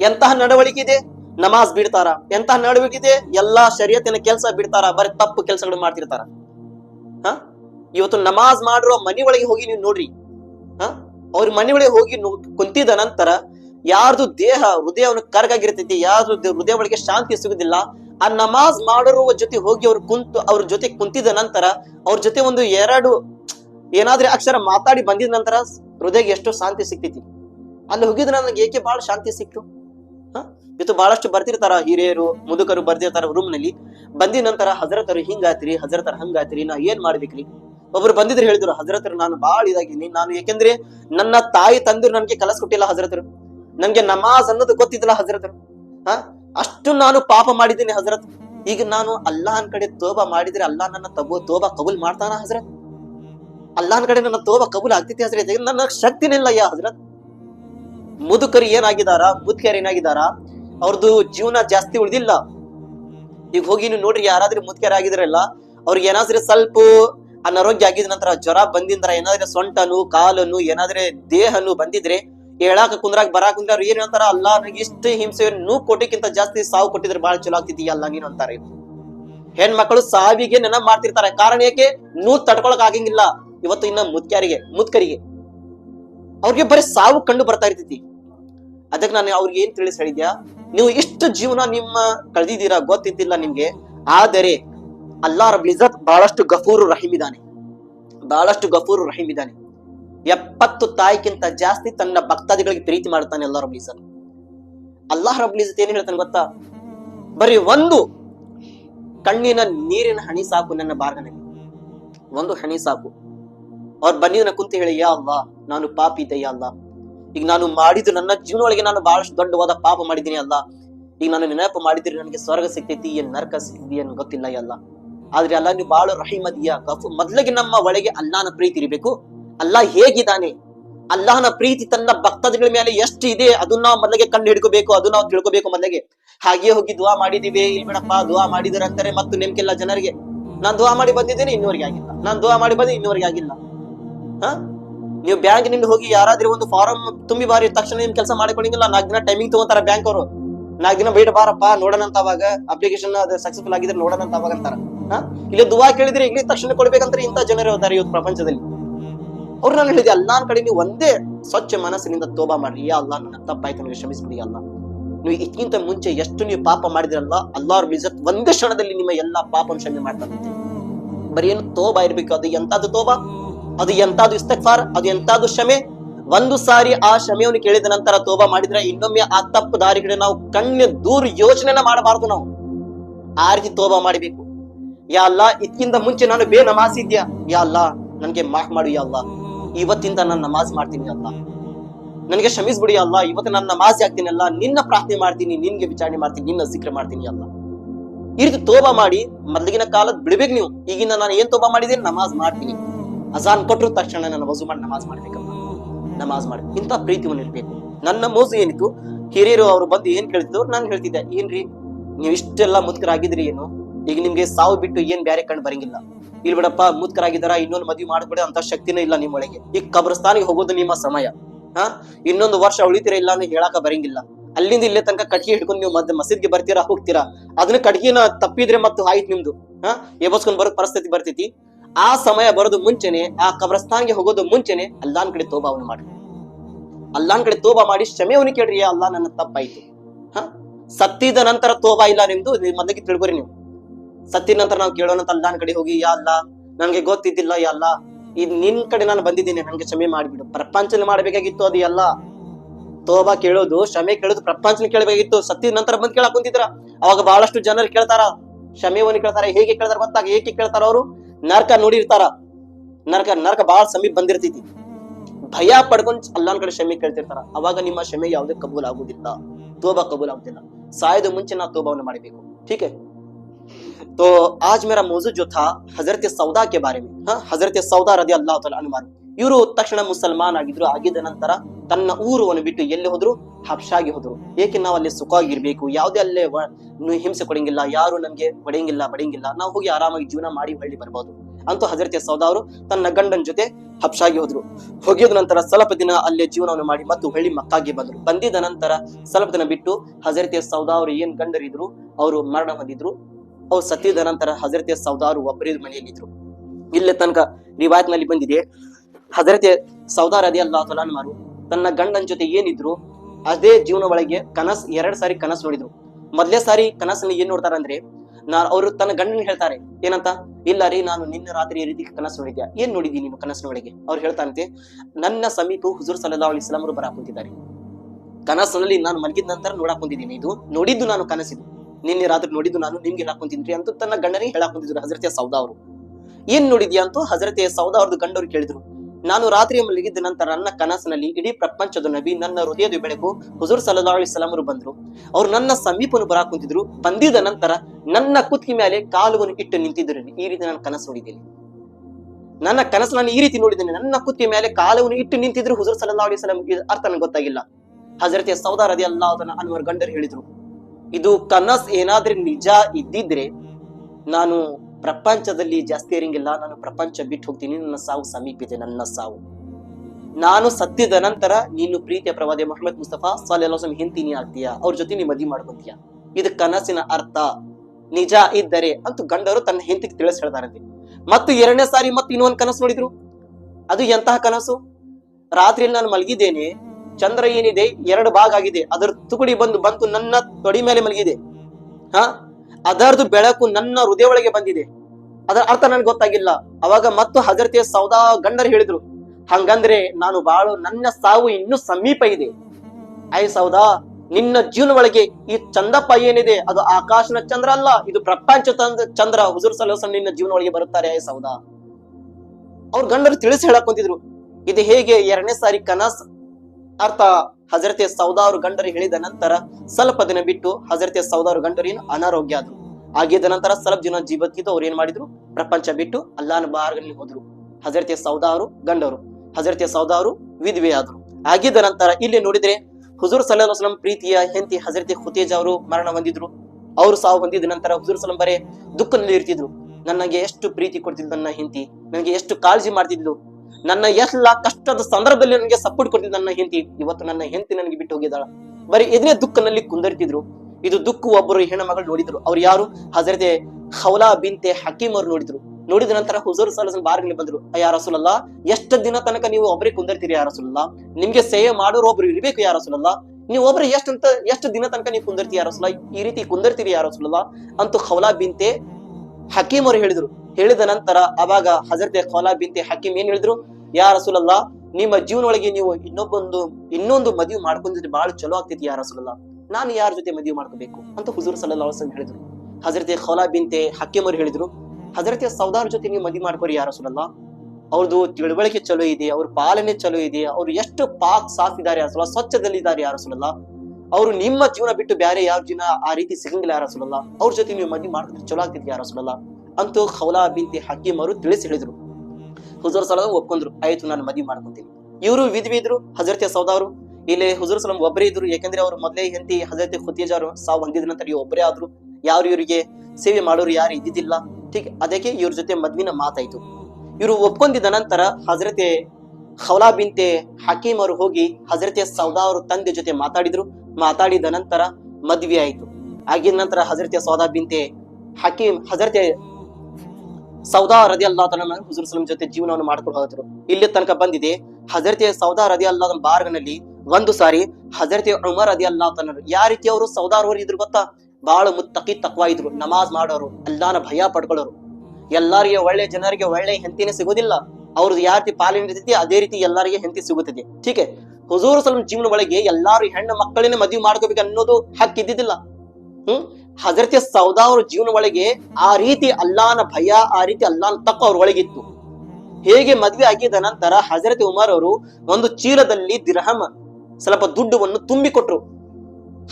ಎಂತಹ ನಡವಳಿಕೆ ಇದೆ? ನಮಾಜ್ ಬಿಡ್ತಾರ. ಎಂತಹ ನಡುವಿಗಿದೆ? ಎಲ್ಲಾ ಶರೀಯತಿನ ಕೆಲಸ ಬಿಡ್ತಾರ. ಬರೀ ತಪ್ಪು ಕೆಲಸಗಳು ಮಾಡ್ತಿರ್ತಾರ. ಹ? ಇವತ್ತು ನಮಾಜ್ ಮಾಡಿರೋ ಮನಿ ಒಳಗೆ ಹೋಗಿ ನೀವು ನೋಡ್ರಿ. ಹ? ಅವ್ರ ಮನೆ ಒಳಗೆ ಹೋಗಿ ಕುಂತಿದ ನಂತರ ಯಾರ್ದು ದೇಹ ಹೃದಯವನ್ನು ಕರ್ಗಾಗಿರ್ತೈತಿ, ಯಾರ್ದು ಹೃದಯ ಒಳಗೆ ಶಾಂತಿ ಸಿಗುದಿಲ್ಲ, ಆ ನಮಾಜ್ ಮಾಡಿರುವ ಜೊತೆ ಹೋಗಿ ಅವ್ರು ಕುಂತು ಅವ್ರ ಜೊತೆ ಕುಂತಿದ ನಂತರ ಅವ್ರ ಜೊತೆ ಒಂದು ಎರಡು ಏನಾದ್ರೆ ಅಕ್ಷರ ಮಾತಾಡಿ ಬಂದಿದ ನಂತರ ಹೃದಯಕ್ಕೆ ಎಷ್ಟೋ ಶಾಂತಿ ಸಿಗ್ತೈತಿ. ಅಲ್ಲಿ ಹೋಗಿದ್ರೆ ನನಗೆ ಏಕೆ ಬಹಳ ಶಾಂತಿ ಸಿಕ್ತು? ಇವತ್ತು ಬಹಳಷ್ಟು ಬರ್ತಿರ್ತಾರ ಹಿರಿಯರು, ಮುದುಕರು ಬರ್ತಿರ್ತಾರ ರೂಮ್ನಲ್ಲಿ. ಬಂದಿದ ನಂತರ ಹಜರತರು ಹಿಂಗಾತ್ರಿ ಹಜರತರ ಹಂಗಾತ್ರಿ ನಾ ಏನ್ ಮಾಡ್ಬೇಕ್ರಿ? ಒಬ್ರು ಬಂದಿದ್ರು ಹೇಳಿದ್ರು, ಹಜರತರು ನಾನು ಬಾಳ ಇದಾಗಿನಿ. ನಾನು ಯಾಕೆಂದ್ರೆ ನನ್ನ ತಾಯಿ ತಂದಿರು ಕಲಸ್ ಕೊಟ್ಟಿಲ್ಲ ಹಜರತರು. ನನ್ಗೆ ನಮಾಜ್ ಅನ್ನೋದು ಗೊತ್ತಿದ್ದಿಲ್ಲ ಹಜರತರು. ಹ? ಅಷ್ಟು ನಾನು ಪಾಪ ಮಾಡಿದ್ದೀನಿ ಹಜರತ್. ಈಗ ನಾನು ಅಲ್ಲಾಹನ್ ಕಡೆ ತೋಬಾ ಮಾಡಿದ್ರೆ ಅಲ್ಲಾ ನನ್ನ ತಬೋ ತೋಬಾ ಕಬೂಲ್ ಮಾಡ್ತಾನ ಹಜರತ್. ಅಲ್ಲಾಹನ್ ಕಡೆ ನನ್ನ ತೋಬಾ ಕಬುಲ್ ಆಗ್ತೈತಿ ಹಜರತ್. ನನ್ನ ಶಕ್ತಿನಿಲ್ಲ ಯಾ ಹಜರತ್. ಮುದುಕರು ಏನಾಗಿದಾರ ಮುದುಕಿಯರು ಏನಾಗಿದಾರ ಅವ್ರದ್ದು ಜೀವನ ಜಾಸ್ತಿ ಉಳಿದಿಲ್ಲ. ಈಗ ಹೋಗಿ ನೀವು ನೋಡ್ರಿ, ಯಾರಾದ್ರೂ ಮುದುಕಿಯರ್ ಆಗಿದ್ರಲ್ಲ ಅವ್ರಿಗೆ ಏನಾದ್ರೂ ಸ್ವಲ್ಪ ಅನಾರೋಗ್ಯ ಆಗಿದ ನಂತರ, ಜ್ವರ ಬಂದಿಂದ್ರ, ಏನಾದ್ರೆ ಸೊಂಟನು, ಕಾಲನು, ಏನಾದ್ರೆ ದೇಹನು ಬಂದಿದ್ರೆ, ಹೇಳಾಕ ಕುಂದ್ರಾಗ ಬರಾಕ ಕುಂದ್ರ ಅವ್ರು ಏನ್ ಹೇಳ್ತಾರ, ಅಲ್ಲ ನನಗೆ ಇಷ್ಟು ಹಿಂಸೆ ನೂ ಕೋಟಿಕ್ಕಿಂತ ಜಾಸ್ತಿ ಸಾವು ಕೊಟ್ಟಿದ್ರೆ ಬಹಳ ಚಲೋ ಆಗ್ತಿದ್ದಿ ಅಲ್ಲ, ನೀನು ಅಂತಾರೆ. ಹೆಣ್ಮಕ್ಳು ಸಾವಿಗೆ ನೆನಪು ಮಾಡ್ತಿರ್ತಾರೆ. ಕಾರಣ ಏಕೆ? ನೂ ತಡ್ಕೊಳಕ್ ಆಗಂಗಿಲ್ಲ. ಇವತ್ತು ಇನ್ನ ಮುದ್ಕ್ಯಾರಿಗೆ, ಮುದ್ಕರಿಗೆ. ಅವ್ರಿಗೆ ಬರೀ ಸಾವು ಕಂಡು ಬರ್ತಾ ಇರ್ತೈತಿ. ಅದಕ್ಕೆ ನಾನು ಅವ್ರಿಗೆ ಏನ್ ತಿಳಿಸ್ ಹೇಳಿದ್ಯಾ? ನೀವು ಇಷ್ಟು ಜೀವನ ನಿಮ್ಮ ಕಳೆದಿದ್ದೀರಾ ಗೊತ್ತಿದ್ದಿಲ್ಲ ನಿಮ್ಗೆ. ಆದರೆ ಅಲ್ಲಾ ರಬ್ ಇಜ್ಜತ್ ಬಹಳಷ್ಟು ಗಫೂರು ರಹೀಮ್ ಇದ್ದಾನೆ. ಬಹಳಷ್ಟು ಗಫೂರು ರಹೀಮ್ ಇದ್ದಾನೆ. ಎಪ್ಪತ್ತು ತಾಯಿಗಿಂತ ಜಾಸ್ತಿ ತನ್ನ ಭಕ್ತಾದಿಗಳಿಗೆ ಪ್ರೀತಿ ಮಾಡ್ತಾನೆ ಅಲ್ಲಾ ರಬ್ ಇಜ್ಜತ್. ಅಲ್ಲಾಹ್ ರಬ್ ಇಜ್ಜತ್ ಏನ್ ಹೇಳ್ತಾನೆ ಗೊತ್ತಾ? ಬರೀ ಒಂದು ಕಣ್ಣಿನ ನೀರಿನ ಹಣಿ ಸಾಕು ನನ್ನ ಬಾರ್ಗನಲ್ಲಿ ಒಂದು ಹಣಿ ಸಾಕು. ಅವ್ರು ಬನ್ನಿ ಕುಂತ ಹೇಳಿ, ಯಾ ಅಲ್ವಾ ನಾನು ಪಾಪಿ ಇದೆಯಾ ಅಲ್ಲ? ಈಗ ನಾನು ಮಾಡಿದ್ದು ನನ್ನ ಜೀವನೊಳಗೆ ನಾನು ಬಹಳಷ್ಟು ದೊಡ್ಡವಾದ ಪಾಪ ಮಾಡಿದ್ದೀನಿ ಅಲ್ಲ. ಈಗ ನಾನು ನೆನಪು ಮಾಡಿದ್ರೆ ನನಗೆ ಸ್ವರ್ಗ ಸಿಗ್ತೈತಿ, ಏನ್ ನರಕ ಸಿಗ್ತಿ ಏನ್ ಗೊತ್ತಿಲ್ಲ ಅಲ್ಲ. ಆದ್ರೆ ಅಲ್ಲ, ನೀವು ಬಹಳ ರಹಿಮದಿಯ ಗಫು ಮೊದ್ಲಿಗೆ ನಮ್ಮ ಒಳಗೆ ಅಲ್ಲಾನ ಪ್ರೀತಿ ಇರಬೇಕು. ಅಲ್ಲ ಹೇಗಿದ್ದಾನೆ? ಅಲ್ಲಾಹನ ಪ್ರೀತಿ ತನ್ನ ಭಕ್ತಾದಿಗಳ ಮೇಲೆ ಎಷ್ಟು ಇದೆ ಅದನ್ನ ನಾವು ಮೊದಲಿಗೆ ಕಂಡು ಹಿಡ್ಕೋಬೇಕು ಅದನ್ನ ನಾವು ತಿಳ್ಕೋಬೇಕು ಮೊದಲಿಗೆ. ಹಾಗೆ ಹೋಗಿ ದುವಾ ಮಾಡಿದೀವಿ. ಇಲ್ಲಿ ದುವಾ ಮಾಡಿದ್ರೆ ಅಂತಾರೆ ಮತ್ತು ನಿಮ್ಗೆಲ್ಲ ಜನರಿಗೆ. ನಾನು ದುವಾ ಮಾಡಿ ಬಂದಿದ್ದೇನೆ, ಇನ್ನೂವರೆಗೆ ಆಗಿಲ್ಲ. ನಾನು ದುವಾ ಮಾಡಿ ಬಂದಿ ಇನ್ನೂವರೆಗೆ ಆಗಿಲ್ಲ. ಹ? ನೀವು ಬ್ಯಾಂಕ್ನಿಂದ ಹೋಗಿ ಯಾರಾದ್ರೂ ಒಂದು ಫಾರಂ ತುಂಬಿ ಬಾರಿ ತಕ್ಷಣ ನಿಮ್ ಕೆಲಸ ಮಾಡಿಕೊಂಡಿಲ್ಲ, ನಾಲ್ಕು ದಿನ ಟೈಮಿಂಗ್ ತಗೋತಾರ ಬ್ಯಾಂಕ್ ಅವರು. ನಾಲ್ಕು ದಿನ ಬೇಡ ಬಾರಪ್ಪ, ನೋಡೋಣ ಅಂತ ಅವಾಗ ಅಪ್ಲಿಕೇಶನ್ ಅದು ಸಕ್ಸಸ್ಫುಲ್ ಆಗಿದ್ರೆ ನೋಡೋಣ ಅಂತ ಅವಾಗ ಅಂತಾರ. ಇಲ್ಲಿ ದುವಾ ಕೇಳಿದ್ರೆ ಇಲ್ಲಿ ತಕ್ಷಣ ಕೊಡ್ಬೇಕಂದ್ರೆ ಇಂಥ ಜನರು ಇದ್ದಾರೆ ಇವತ್ತು ಪ್ರಪಂಚದಲ್ಲಿ. ಅವ್ರು ನಾನು ಹೇಳಿದೆ ಅಲ್ಲಾನ್ ಕಡೆ ನೀವು ಒಂದೇ ಸ್ವಚ್ಛ ಮನಸ್ಸಿನಿಂದ ತೋಬಾ ಮಾಡ್ರಿ. ಯಾ ಅಲ್ಲಾ ನನ್ನ ತಪ್ಪಾಯ್ತು, ನನಗೆ ಕ್ಷಮಿಸ್ಬಿಡಿ ಅಲ್ಲ ನೀವು ಇದಕ್ಕಿಂತ ಮುಂಚೆ ಎಷ್ಟು ನೀವು ಪಾಪ ಮಾಡಿದ್ರಲ್ಲ ಅಲ್ಲಾರ್ ಬಿಜತ್ ಒಂದೇ ಕ್ಷಣದಲ್ಲಿ ನಿಮ್ಮ ಎಲ್ಲಾ ಪಾಪ ಕ್ಷಮೆ ಮಾಡ್ತಾರೆ ಬರೀ ಏನು ತೋಬಾ ಇರ್ಬೇಕು, ಅದು ಎಂತದ್ದು ತೋಬಾ? ಅದು ಎಂತಾದ್ರು ಇಸ್ತಕ್ಫಾರ್ ಅದು ಎಂತಾದ್ರು ಕ್ಷಮೆ. ಒಂದು ಸಾರಿ ಆ ಕ್ಷಮೆಯನ್ನು ಕೇಳಿದ ನಂತರ ತೋಬಾ ಮಾಡಿದ್ರೆ ಇನ್ನೊಮ್ಮೆ ಆ ತಪ್ಪು ದಾರಿ ಕಡೆ ನಾವು ಕಣ್ಣು ದೂರ ಯೋಚನೆನ ಮಾಡಬಾರ್ದು ನಾವು. ಆ ರೀತಿ ತೋಬಾ ಮಾಡಬೇಕು. ಯಾ ಅಲ್ಲ ಇದಕ್ಕಿಂತ ಮುಂಚೆ ನಾನು ಬೇ ನಮಾಜ್ ಇದ್ಯಾ? ಯಾ ಅಲ್ಲ, ನನ್ಗೆ ಮಾಫ್ ಮಾಡು ಯಾ ಅಲ್ಲ. ಇವತ್ತಿಂದ ನಾನು ನಮಾಜ್ ಮಾಡ್ತೀನಿ ಅಲ್ಲ. ನನಗೆ ಕ್ಷಮಿಸ್ಬಿಡಿ ಅಲ್ಲ. ಇವತ್ತು ನಾನು ನಮಾಜ್ ಹಾಕ್ತೀನಿ ಅಲ್ಲ. ನಿನ್ನ ಪ್ರಾರ್ಥನೆ ಮಾಡ್ತೀನಿ, ನಿನ್ಗೆ ವಿಚಾರಣೆ ಮಾಡ್ತೀನಿ, ನಿನ್ನ ಸಿಕ್ರೆ ಮಾಡ್ತೀನಿ ಅಲ್ಲ. ಈ ರೀತಿ ತೋಬಾ ಮಾಡಿ, ಮೊದಲಿಗಿನ ಕಾಲದ ಬಿಡ್ಬೇಕು ನೀವು. ಈಗಿನ ನಾನು ಏನ್ ತೋಬಾ ಮಾಡಿದ್ದೀನಿ ನಮಾಜ್ ಮಾಡ್ತೀನಿ. ಅಜಾನ್ ಕೊಟ್ಟರು ತಕ್ಷಣ ನಾನು ವಜು ಮಾಡಿ ನಮಾಜ್ ಮಾಡ್ಬೇಕಮ್ಮ. ನಮಾಜ್ ಮಾಡಿ. ಇಂಥ ಪ್ರೀತಿ ಇರಬೇಕು ನನ್ನ ಮೋಸು ಏನಿತ್ತು ಹಿರಿಯರು ಅವರು ಬಂದು ಏನ್ ಕೇಳ್ತಿದ್ರು ನಾನು ಹೇಳ್ತಿದ್ದೆ, ಏನ್ರಿ, ನೀವು ಇಷ್ಟೆಲ್ಲ ಮುದುಕರಾಗಿದ್ರಿ ಏನು? ಈಗ ನಿಮ್ಗೆ ಸಾವು ಬಿಟ್ಟು ಏನ್ ಬ್ಯಾರೆ ಕಂಡು ಬರಂಗಿಲ್ಲ. ಇಲ್ಲಿ ಬಿಡಪ್ಪ ಮುದುಕರಾಗಿದ್ದಾರ ಇನ್ನೊಂದು ಮದುವೆ ಮಾಡ್ಬಿಡ ಅಂತ ಶಕ್ತಿನೇ ಇಲ್ಲ ನಿಮ್ಮೊಳಗೆ ಈಗ ಕಬ್ರಸ್ತಾನಿಗೆ ಹೋಗೋದು ನಿಮ್ಮ ಸಮಯ. ಹಾ? ಇನ್ನೊಂದು ವರ್ಷ ಉಳಿತೀರ ಇಲ್ಲ ಅಂದ್ರೆ ಹೇಳಾಕ ಬರಂಗಿಲ್ಲ. ಅಲ್ಲಿಂದ ಇಲ್ಲೇ ತನಕ ಕಟ್ಗೆ ಹಿಡ್ಕೊಂಡು ನೀವು ಮತ್ತೆ ಮಸೀದ್ಗೆ ಬರ್ತೀರಾ, ಹೋಗ್ತೀರಾ? ಅದನ್ನ ಕಟ್ಗಿನ ತಪ್ಪಿದ್ರೆ ಮತ್ತು ಆಯ್ತು ನಿಮ್ದು. ಹಾ? ಎಬಸ್ಕೊಂಡ್ ಬರೋ ಪರಿಸ್ಥಿತಿ ಬರ್ತೈತಿ. ಆ ಸಮಯ ಬರೋದು ಮುಂಚೆನೆ, ಆ ಕಬ್ರಸ್ತಾನ್ಗೆ ಹೋಗೋದು ಮುಂಚೆನೆ ಅಲ್ಲಾನ್ ಕಡೆ ತೋಬಾವನ್ನು ಮಾಡ್ರಿ ಅಲ್ಲಾನ್ ಕಡೆ ತೋಬಾ ಮಾಡಿ ಕ್ಷಮೆಯವನು ಕೇಳ್ರಿ, ಯಾ ಅಲ್ಲಾ ನನ್ನ ತಪ್ಪಾಯ್ತು. ಹ? ಸತ್ತಿದ ನಂತರ ತೋಬಾ ಇಲ್ಲ ನಿಮ್ದು ಮೊದಲಿಗೆ ತಿಳ್ಕೊರಿ ನೀವು. ಸತ್ತಿದ ನಂತರ ನಾವು ಕೇಳೋಣ ಅಂತ ಅಲ್ಲಾನ್ ಕಡೆ ಹೋಗಿ, ಯಾ ಅಲ್ಲ ನನಗೆ ಗೊತ್ತಿದ್ದಿಲ್ಲ, ಯಾ ಅಲ್ಲ ಇದು ನಿನ್ ಕಡೆ ನಾನು ಬಂದಿದ್ದೀನಿ ನಂಗೆ ಕ್ಷಮೆ ಮಾಡಿಬಿಡು. ಪ್ರಪಂಚನ ಮಾಡ್ಬೇಕಾಗಿತ್ತು ಅದು ಎಲ್ಲ ತೋಬಾ ಕೇಳೋದು, ಕ್ಷಮೆ ಕೇಳೋದು, ಪ್ರಪಂಚನ ಕೇಳಬೇಕಾಗಿತ್ತು. ಸತ್ತಿದ ನಂತರ ಬಂದ್ ಕೇಳಕ್ ಕುಂತಿದ್ರ. ಅವಾಗ ಬಹಳಷ್ಟು ಜನರು ಕೇಳ್ತಾರ. ಕ್ಷಮೆವನ್ನು ಕೇಳ್ತಾರೆ, ಹೇಗೆ ಕೇಳ್ತಾರ ಗೊತ್ತಾಗ, ಏಕೆ ಕೇಳ್ತಾರ ಅವರು? ನರಕ ನೋಡಿರ್ತಾರ ನರಕ ನರಕ ಬಹಳ ಸಮೀಪ ಬಂದಿರ್ತೈತಿ ಭಯ ಪಡ್ಕೊಂಡ್ ಅಲ್ಲಾನ್ ಕಡೆ ಕ್ಷಮೆ ಕೇಳ್ತಿರ್ತಾರ ಅವಾಗ ನಿಮ್ಮ ಕ್ಷಮೆ ಯಾವುದೇ ಕಬೂಲ್ ಆಗುದಿಲ್ಲ ತೋಬಾ ಕಬೂಲ್ ಆಗುದಿಲ್ಲ ಸಾಯದ ಮುಂಚೆ ನಾವು ತೋಬಾವನ್ನು ಮಾಡಬೇಕು ठीक है तो आज मेरा मौजू जो था हजरत सौदा के बारे में हाँ हजरत सौदा रदी ಅಲ್ಲಾಹ್ ತಆಲಾ ಅನ್ಮಾನ್ ಇವರು ತಕ್ಷಣ ಮುಸಲ್ಮಾನ್ ಆಗಿದ್ರು, ಆಗಿದ ನಂತರ ತನ್ನ ಊರವನ್ನು ಬಿಟ್ಟು ಎಲ್ಲಿ ಹೋದ್ರು? ಹಬ್ಷಾಗಿ ಹೋದ್ರು. ಏಕೆ ನಾವು ಅಲ್ಲಿ ಸುಖವಾಗಿರ್ಬೇಕು? ಯಾವುದೇ ಅಲ್ಲೇ ಹಿಂಸೆ ಕೊಡಂಗಿಲ್ಲ, ಯಾರು ನಮ್ಗೆ ಬಡಿಯಂಗಿಲ್ಲ ಬಡಿಯಂಗಿಲ್ಲ. ನಾವು ಹೋಗಿ ಆರಾಮಾಗಿ ಜೀವನ ಮಾಡಿ ಹೊಳ್ಳಿ ಬರ್ಬೋದು. ಅಂತೂ ಹಜರತ್ ಸೌದಾ ಅವರು ತನ್ನ ಗಂಡನ ಜೊತೆ ಹಬ್ಷಾಗಿ ಹೋದ್ರು. ಹೋಗಿದ ನಂತರ ಸ್ವಲ್ಪ ದಿನ ಅಲ್ಲೇ ಜೀವನವನ್ನು ಮಾಡಿ ಮತ್ತು ಹೊಳ್ಳಿ ಮಕ್ಕಾಗಿ ಬಂದ್ರು. ಬಂದಿದ ನಂತರ ಸ್ವಲ್ಪ ದಿನ ಬಿಟ್ಟು ಹಜರತ್ ಸೌದಾ ಅವರು ಏನ್ ಗಂಡರಿದ್ರು? ಅವರು ಮರಣ ಹೊಂದಿದ್ರು. ಅವ್ರು ಸತ್ತಿದ ನಂತರ ಹಜರತ್ ಸೌದಾ ಅವರು ಒಬ್ಬರಿದ ಮನೆಯಲ್ಲಿದ್ರು. ಇಲ್ಲೇ ತನಕ ರಿವಾಯತ್ನಲ್ಲಿ ಬಂದಿದೆ. ಹಜರತೆ ಅದಿ ಅಲ್ಲಾ ತಲಾನ್ ಮಾರು, ತನ್ನ ಗಂಡನ ಜೊತೆ ಏನಿದ್ರು, ಅದೇ ಜೀವನ ಒಳಗೆ ಕನಸ್, ಎರಡ್ ಸಾರಿ ಕನಸು ನೋಡಿದ್ರು. ಮೊದ್ಲೇ ಸಾರಿ ಕನಸಲ್ಲಿ ಏನ್ ನೋಡ್ತಾರ ಅಂದ್ರೆ, ನಾ, ಅವರು ತನ್ನ ಗಂಡನ ಹೇಳ್ತಾರೆ, ಏನಂತ? ಇಲ್ಲ ರೀ, ನಾನು ನಿನ್ನ ರಾತ್ರಿ ಈ ರೀತಿ ಕನಸು ನೋಡಿದ್ಯಾ? ಏನ್ ನೋಡಿದಿ ನೀನು ಕನಸಿನೊಳಗೆ ಅವ್ರು ಹೇಳ್ತಾನಂತೆ ನನ್ನ ಸಮೀಪ ಹುಜೂರ್ ಸಲಹಾ ಅಲಿ ಇಸ್ಲಾಂ ಅವರು ಬರಾಕ್ ಕುಂತಿದ್ದಾರೆ. ಕನಸಿನಲ್ಲಿ ನಾನು ಮಲಗಿದ ನಂತರ ನೋಡಕ್ ಕುಂತಿದ್ದೀನಿ, ಇದು ನೋಡಿದ್ದು ನಾನು ಕನಸಿದ್ದು ನಿನ್ನೆ ರಾತ್ರಿ ನೋಡಿದ್ದು ನಾನು ನಿಮ್ಗೆ ಹೇಳಕ್ ಕುಂತಿದ್ರಿ ಅಂತ ತನ್ನ ಗಂಡನಿಗೆ ಹೇಳಕ್ ಕುಂತಿದ್ರು ಹಜರತೆ ಸೌದಾ ಅವರು. ಏನ್ ನೋಡಿದ್ಯಾ ಅಂತೂ ಹಜರತೆ ಸೌದಾ ಅವ್ರದ್ದು ಗಂಡವ್ರು ಕೇಳಿದ್ರು. ನಾನು ರಾತ್ರಿ ಮಲಗಿದ್ದ ನಂತರ ನನ್ನ ಕನಸಿನಲ್ಲಿ ಇಡೀ ಪ್ರಪಂಚದ ನಬಿ ನನ್ನ ಹೃದಯದ ಬೆಳಕು ಹುಜೂರ್ ಸಲ್ಲಾ ಅಲಿಸ್ಲಾಮರು ಬಂದ್ರು. ಅವ್ರು ನನ್ನ ಸಮೀಪನು ಬರಾಕ್ ಕುಂತಿದ್ರು. ಬಂದಿದ ನಂತರ ನನ್ನ ಕುತ್ತಿಗೆ ಮೇಲೆ ಕಾಲುವನ್ನು ಇಟ್ಟು ನಿಂತಿದ್ರು. ಈ ರೀತಿ ನಾನು ಕನಸು ನೋಡಿದ್ದೇನೆ. ನನ್ನ ಕನಸು ನಾನು ಈ ರೀತಿ ನೋಡಿದ್ದೇನೆ. ನನ್ನ ಕುತ್ತಿಗೆ ಮೇಲೆ ಕಾಲವನ್ನು ಇಟ್ಟು ನಿಂತಿದ್ರು ಹುಜೂರ್ ಸಲಹಾ ಅಲಿಸ್ಲಾಂ ಅರ್ಥ ನನಗೆ ಗೊತ್ತಾಗಿಲ್ಲ. ಹಜರತಿಯ ಸೌದಾ ರದಿ ಅಲ್ಲಾ ಅನ್ವರ್ ಗಂಡರು ಹೇಳಿದ್ರು. ಇದು ಕನಸ್ ಏನಾದ್ರೂ ನಿಜ ಇದ್ದಿದ್ರೆ ನಾನು ಪ್ರಪಂಚದಲ್ಲಿ ಜಾಸ್ತಿ ಇರಂಗಿಲ್ಲ, ನಾನು ಪ್ರಪಂಚ ಬಿಟ್ಟು ಹೋಗ್ತೀನಿ, ನನ್ನ ಸಾವು ಸಮೀಪಿದೆ ನನ್ನ ಸಾವು. ನಾನು ಸತ್ತಿದ ನಂತರ ನೀನು ಪ್ರೀತಿಯ ಪ್ರವಾದಿ ಮೊಹಮ್ಮದ್ ಮುಸ್ತಫಾ ಸಾಲಿಂ ಹಿಂತೀನಿ ಆಗ್ತೀಯ? ಅವ್ರ ಜೊತೆ ನೀ ಮದಿ ಮಾಡ್ಕೊತೀಯ? ಇದು ಕನಸಿನ ಅರ್ಥ. ನಿಜ ಇದ್ದರೆ ಅಂತೂ ಗಂಡರು ತನ್ನ ಹೆಂಡತಿಗೆ ತಿಳಿಸ್ ಹೇಳ್ತಾರಂತೆ ಮತ್ತು ಎರಡನೇ ಸಾರಿ ಮತ್ತೆ ಇನ್ನೊಂದು ಕನಸು ನೋಡಿದ್ರು? ಅದು ಎಂತಹ ಕನಸು? ರಾತ್ರಿಯಲ್ಲಿ ನಾನು ಮಲಗಿದ್ದೇನೆ, ಚಂದ್ರ ಏನಿದೆ? ಎರಡು ಭಾಗ ಆಗಿದೆ. ಅದರ ತುಕುಡಿ ಬಂದು ಬಂತು, ನನ್ನ ತೊಡಿ ಮೇಲೆ ಮಲಗಿದೆ. ಹಾ? ಅದರದು ಬೆಳಕು ನನ್ನ ಹೃದಯ ಒಳಗೆ ಬಂದಿದೆ. ಅದರ ಅರ್ಥ ನನ್ಗೆ ಗೊತ್ತಾಗಿಲ್ಲ. ಅವಾಗ ಮತ್ತು ಹಜರತಿಯ ಸೌದಾ ಗಂಡರು ಹೇಳಿದ್ರು, ಹಂಗಂದ್ರೆ ನಾನು ಬಾಳು ನನ್ನ ಸಾವು ಇನ್ನೂ ಸಮೀಪ ಇದೆ. ಐ ಸೌದಾ, ನಿನ್ನ ಜೀವನ ಒಳಗೆ ಈ ಚಂದಪ್ಪ ಏನಿದೆ? ಅದು ಆಕಾಶನ ಚಂದ್ರ ಅಲ್ಲ, ಇದು ಪ್ರಪಂಚ ಚಂದ್ರ. ಹುಜುರ್ ಸಲಹಸ ನಿನ್ನ ಜೀವನ ಒಳಗೆ ಬರುತ್ತಾರೆ, ಐ ಸೌದಾ. ಅವ್ರ ಗಂಡರು ತಿಳಿಸಿ ಹೇಳಕ್ ಕುಂತಿದ್ರು, ಇದು ಹೇಗೆ ಎರಡನೇ ಸಾರಿ ಕನಸ್? ಅರ್ಥ ಹಜರತೆ ಸೌದಾರು ಗಂಡರು ಹೇಳಿದ ನಂತರ ಸ್ವಲ್ಪ ದಿನ ಬಿಟ್ಟು ಹಜರತೆ ಸೌದಾರು ಗಂಡರು ಏನು ಅನಾರೋಗ್ಯ ಆದ್ರು. ಆಗಿದ್ದ ನಂತರ ಸ್ವಲ್ಪ ದಿನ ಜೀವತ್ತಿದ್ದು ಅವ್ರು ಏನ್ ಮಾಡಿದ್ರು? ಪ್ರಪಂಚ ಬಿಟ್ಟು ಅಲ್ಲಾನ ಬಾರ್ಗಲ್ಲಿ ಹೋದ್ರು. ಹಜರತೆ ಸೌದಾರು ಗಂಡರು. ಹಜರತೆ ಸೌದಾರು ವಿಧವೆ ಆದ್ರು. ಆಗಿದ್ದ ನಂತರ ಇಲ್ಲಿ ನೋಡಿದ್ರೆ ಹುಜೂರ್ ಸಲ್ಲಾಹ್ ಪ್ರೀತಿಯ ಹೆಂತಿ ಹಜರತೆ ಖುತೇಜ್ ಅವರು ಮರಣ ಹೊಂದಿದ್ರು. ಅವರು ಸಾವು ಹೊಂದಿದ ನಂತರ ಹುಜೂರ್ ಸಲಂ ಬರೇ ದುಃಖದಲ್ಲಿ ಇರ್ತಿದ್ರು. ನನಗೆ ಎಷ್ಟು ಪ್ರೀತಿ ಕೊಡ್ತಿದ್ಲು ನನ್ನ ಹೆಂತಿ ನನಗೆ ಎಷ್ಟು ಕಾಳಜಿ ಮಾಡ್ತಿದ್ಲು. ನನ್ನ ಎಲ್ಲ ಕಷ್ಟದ ಸಂದರ್ಭದಲ್ಲಿ ನನಗೆ ಸಪೋರ್ಟ್ ಕೊಡ್ತಿದ್ದ ನನ್ನ ಹೆಂಡತಿ. ಇವತ್ತು ನನ್ನ ಹೆಂಡತಿ ನನಗೆ ಬಿಟ್ಟು ಹೋಗಿದ್ದಾಳ. ಬರೀ ಇದನ್ನೇ ದುಃಖನಲ್ಲಿ ಕುಂದರ್ತಿದ್ರು. ಇದು ದುಃಖ ಒಬ್ಬರು ಹೆಣ್ಣು ಮಗಳು ನೋಡಿದ್ರು. ಅವ್ರು ಯಾರು? ಹಜರತೆ ಹೌಲಾ ಬಿಂತೆ ಹಕೀಮ್ ಅವ್ರು ನೋಡಿದ್ರು. ನೋಡಿದ ನಂತರ ಹುಜೂರ್ ಸಲಸನ್ ಬಾರ್ಗಲ್ಲಿ ಬಂದ್ರು. ಯಾರಸುಲಲ್ಲ ಎಷ್ಟು ದಿನ ತನಕ ನೀವು ಒಬ್ಬರೇ ಕುಂದರ್ತೀರಿ ಯಾ ರಸೂಲಲ್ಲ ನಿಮ್ಗೆ ಸೇವೆ ಮಾಡೋರು ಒಬ್ರು ಇರಬೇಕು ಯಾ ರಸೂಲಲ್ಲ ನೀವು ಒಬ್ರು ಎಷ್ಟಂತ ಎಷ್ಟು ದಿನ ತನಕ ನೀವು ಕುಂದರ್ತಿ ಯಾರಸುಲ್ಲ ರಸೂಲ ಈ ರೀತಿ ಕುಂದರ್ತೀರಿ ಯಾ ರಸೂಲಲ್ಲ ಅಂತೂ ಹೌಲಾ ಬಿಂತೆ ಹಕೀಮ್ ಅವರು ಹೇಳಿದ್ರು. ಹೇಳಿದ ನಂತರ ಅವಾಗ ಹಜರತೆ ಖೋಲಾ ಬಿಂತೆ ಹಕೀಮ್ ಏನ್ ಹೇಳಿದ್ರು? ಯಾ ರಸೂಲಲ್ಲ ನಿಮ್ಮ ಜೀವನ ಒಳಗೆ ನೀವು ಇನ್ನೊಬ್ಬೊಂದು, ಇನ್ನೊಂದು ಮದುವೆ ಮಾಡ್ಕೊಂಡಿದ್ರೆ ಬಹಳ ಚಲೋ ಆಗ್ತೈತಿ ಯಾ ರಸೂಲಲ್ಲ ನಾನು ಯಾರ ಜೊತೆ ಮದುವೆ ಮಾಡ್ಕೋಬೇಕು? ಅಂತ ಹುಜೂರ್ ಸಲ್ಲಾ ಹೇಳಿದ್ರು. ಹಜರತೆ ಖೋಲಾ ಬಿಂತೆ ಹಕೀಮ್ ಅವರು ಹೇಳಿದ್ರು, ಹಜರತೆ ಸೌದಾರ್ ಜೊತೆ ನೀವು ಮದುವೆ ಮಾಡ್ಕೋರಿ ಯಾರ ರಸೂಲಲ್ಲ ಅವ್ರದ್ದು ತಿಳುವಳಿಕೆ ಚಲೋ ಇದೆ, ಅವ್ರ ಪಾಲನೆ ಚಲೋ ಇದೆ, ಅವ್ರು ಎಷ್ಟು ಪಾಕ್ ಸಾಫ್ ಇದಾರೆ ಸ್ವಚ್ಛದಲ್ಲಿ ಸ್ವಚ್ಛದಲ್ಲಿದ್ದಾರೆ ಯಾರ ರಸೂಲಲ್ಲ ಅವ್ರು ನಿಮ್ಮ ಜೀವನ ಬಿಟ್ಟು ಬೇರೆ ಯಾವ ಜೀವನ ಆ ರೀತಿ ಸಿಗಂಗಿಲ್ಲ ಯಾರ ಸುಲಲ್ಲ ಅವ್ರ ಜೊತೆ ನೀವು ಮದುವೆ ಮಾಡಿದ್ರೆ ಚಲೋ ಆಗ್ತಿದ್ವಿ ಯಾರ ಸುಲಲ್ಲ ಅಂತೂ ಖೌಲಾ ಬಿಂತಿ ಹಕೀಮ್ ಅವರು ತಿಳಿಸಿ ಹೇಳಿದ್ರು. ಹುಜೂರ್ ಸಲ ಒಪ್ಕೊಂಡ್ರು, ಆಯ್ತು ನಾನು ಮದುವೆ ಮಾಡ್ಕೊಂತೀನಿ. ಇವರು ವಿಧವಿ ಇದ್ರು ಹಜರತೆ ಸೌದಾವ್ರು ಇಲ್ಲಿ ಹುಜೂರ್ ಸಲಂ ಒಬ್ಬರೇ ಇದ್ರು ಯಾಕಂದ್ರೆ ಅವ್ರು ಮೊದಲೇ ಹೆಂಡತಿ ಹಜರತೆ ಖುತೀಜಾರು ಸಾವು ಹೊಂದಿದ ನಂತರ ಇವ್ರು ಒಬ್ಬರೇ ಆದ್ರು. ಯಾರು ಇವರಿಗೆ ಸೇವೆ ಮಾಡೋರು ಯಾರು ಇದ್ದಿದ್ದಿಲ್ಲ. ಠೀಕ್ ಅದಕ್ಕೆ ಇವ್ರ ಜೊತೆ ಮದ್ವಿನ ಮಾತಾಯ್ತು. ಇವರು ಒಪ್ಕೊಂಡಿದ್ದ ನಂತರ ಹಜರತೆ ಖೌಲಾ ಬಿಂತೆ ಹಕೀಮ್ ಅವರು ಹೋಗಿ ಹಜರತೆ ಸೌದಾ ಅವರು ತಂದೆ ಜೊತೆ ಮಾತಾಡಿದ್ರು. ಮಾತಾಡಿದ ನಂತರ ಮದ್ವೆ ಆಯ್ತು. ಆಗಿದ ನಂತರ ಹಜರತೆ ಸೌದಾ ಬಿಂತೆ ಹಕೀಮ್ ಹಜರತೆ ಸೌದಾ ರದಿ ಅಲ್ಲಾ ತನ ಹುಜೂರ್ ಸಲಂ ಜೊತೆ ಜೀವನವನ್ನು ಮಾಡ್ಕೊಂಡು ಹೋದ್ರು. ಇಲ್ಲಿ ತನಕ ಬಂದಿದೆ, ಹಜರತೆ ಸೌದಾ ರದಿ ಅಲ್ಲಾ ಬಾರ್ಗನಲ್ಲಿ ಒಂದು ಸಾರಿ ಹಜರತೆ ಉಮರ್ ರದಿ ಅಲ್ಲಾ ತನ ಯಾವ ರೀತಿ ಅವರು ಸೌದಾರ್ ಇದ್ರು ಗೊತ್ತಾ? ಬಹಳ ಮುತ್ತಕಿ ತಕ್ವ ಇದ್ರು, ನಮಾಜ್ ಮಾಡೋರು, ಅಲ್ಲಾನ ಭಯ ಪಡ್ಕೊಳ್ಳೋರು. ಎಲ್ಲಾರಿಗೆ ಒಳ್ಳೆ ಜನರಿಗೆ ಒಳ್ಳೆ ಹೆಂತಿನೇ ಸಿಗೋದಿಲ್ಲ. ಅವ್ರದ್ದು ಯಾವ ರೀತಿ ಪಾಲನೆ ಇರ್ತೈತಿ ಅದೇ ರೀತಿ ಎಲ್ಲರಿಗೆ ಹೆಂತಿ ಸಿಗುತ್ತದೆ. ಟೀಕೆ ಹುಜೂರ್ ಸಲಂ ಜೀವನ ಒಳಗೆ ಎಲ್ಲಾರು ಹೆಣ್ಣು ಮಕ್ಕಳನ್ನೇ ಮದುವೆ ಮಾಡ್ಕೋಬೇಕು ಅನ್ನೋದು ಹಕ್ಕು ಇದ್ದಿದ್ದಿಲ್ಲ. ಹ್ಮ್? ಹಜರತೆ ಸೌದಾ ಅವ್ರ ಜೀವನ ಒಳಗೆ ಆ ರೀತಿ ಅಲ್ಲಾನ ಭಯ, ಆ ರೀತಿ ಅಲ್ಲಾನ ತಕ್ಕ ಅವ್ರ ಒಳಗಿತ್ತು. ಹೇಗೆ ಮದ್ವೆ ಆಗಿದ ನಂತರ ಹಜರತೆ ಉಮರ್ ಅವರು ಒಂದು ಚೀಲದಲ್ಲಿ ದಿರಹಮ ಸ್ವಲ್ಪ ದುಡ್ಡುವನ್ನು ತುಂಬಿಕೊಟ್ರು.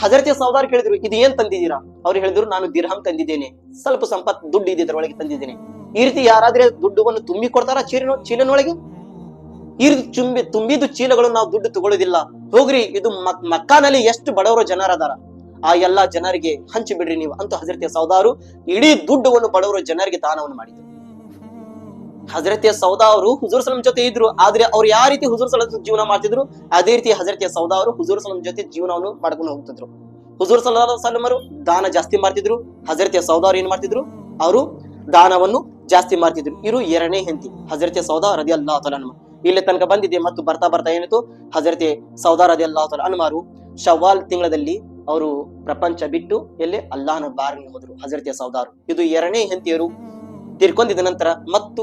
ಹಜರತೆ ಸೌದಾರ್ ಕೇಳಿದ್ರು, ಇದು ಏನ್ ತಂದಿದ್ದೀರಾ? ಅವ್ರು ಹೇಳಿದ್ರು, ನಾನು ದಿರ್ಹಂ ತಂದಿದ್ದೇನೆ. ಸ್ವಲ್ಪ ಸಂಪತ್ ದುಡ್ಡು ಇದೆ ಇದರೊಳಗೆ ತಂದಿದ್ದೇನೆ. ಈ ರೀತಿ ಯಾರಾದ್ರೆ ದುಡ್ಡುವನ್ನು ತುಂಬಿ ಕೊಡ್ತಾರ ಚೀಲಿನ ಚೀಲನೊಳಗೆ? ಈ ರೀತಿ ತುಂಬಿ ತುಂಬಿದ ಚೀಲಗಳು ನಾವು ದುಡ್ಡು ತಗೊಳ್ಳೋದಿಲ್ಲ ಹೋಗ್ರಿ, ಇದು ಮಕ್- ಮಕ್ಕಾನಲ್ಲಿ ಎಷ್ಟು ಬಡವರು ಜನರದಾರ. ಆ ಎಲ್ಲಾ ಜನರಿಗೆ ಹಂಚಿ ಬಿಡ್ರಿ ನೀವು ಅಂತ ಹಜರತೆ ಸೌದಾರು ಇಡೀ ದುಡ್ಡವನ್ನು ಬಡವರು ಜನರಿಗೆ ದಾನವನ್ನು ಮಾಡಿದ್ರು. ಹಜರತೆ ಸೌದಾ ಅವರು ಹುಜೂರ್ ಸಲಂ ಜೊತೆ ಇದ್ರು, ಆದ್ರೆ ಅವ್ರು ಯಾವ ರೀತಿ ಹುಜೂರ್ ಸಲಂ ಜೀವನ ಮಾಡ್ತಿದ್ರು? ಅದೇ ರೀತಿ ಹಜರತೆ ಸೌದಾ ಅವರು ಹುಜೂರ್ ಸಲಂ ಜೊತೆ ಜೀವನವನ್ನು ಮಾಡ್ಕೊಂಡು ಹೋಗ್ತಿದ್ರು. ಹುಜೂರ್ ಸಲ್ಲಾ ಸಲಮರು ದಾನ ಜಾಸ್ತಿ ಮಾಡ್ತಿದ್ರು, ಹಜರತೆ ಸೌದಾರು ಏನ್ ಮಾಡ್ತಿದ್ರು? ಅವರು ದಾನವನ್ನು ಜಾಸ್ತಿ ಮಾಡ್ತಿದ್ರು. ಇರು ಎರಡನೇ ಹೆಂತಿ ಹಜರತೆ ಸೌದಾ ರದಿ ಅಲ್ಲಾ ತಲನ್ಮ ಇಲ್ಲಿ ತನಕ ಬಂದಿದೆ ಮತ್ತು ಬರ್ತಾ ಬರ್ತಾ ಏನಿತ್ತು? ಹಜರತೆ ಸೌದಾರ ಅಲ್ಲಾ ಅನ್ಮಾರು ಶವಾಲ್ ತಿಂಗಳಲ್ಲಿ ಅವರು ಪ್ರಪಂಚ ಬಿಟ್ಟು ಎಲ್ಲಿ ಅಲ್ಲಾಹನ ಬಾರಿಗೆ ಹೋದರು, ಹಜರತೆ ಸೌದಾರು. ಇದು ಎರಡನೇ ಹೆಂತಿಯರು ತಿರ್ಕೊಂಡಿದ ನಂತರ ಮತ್ತು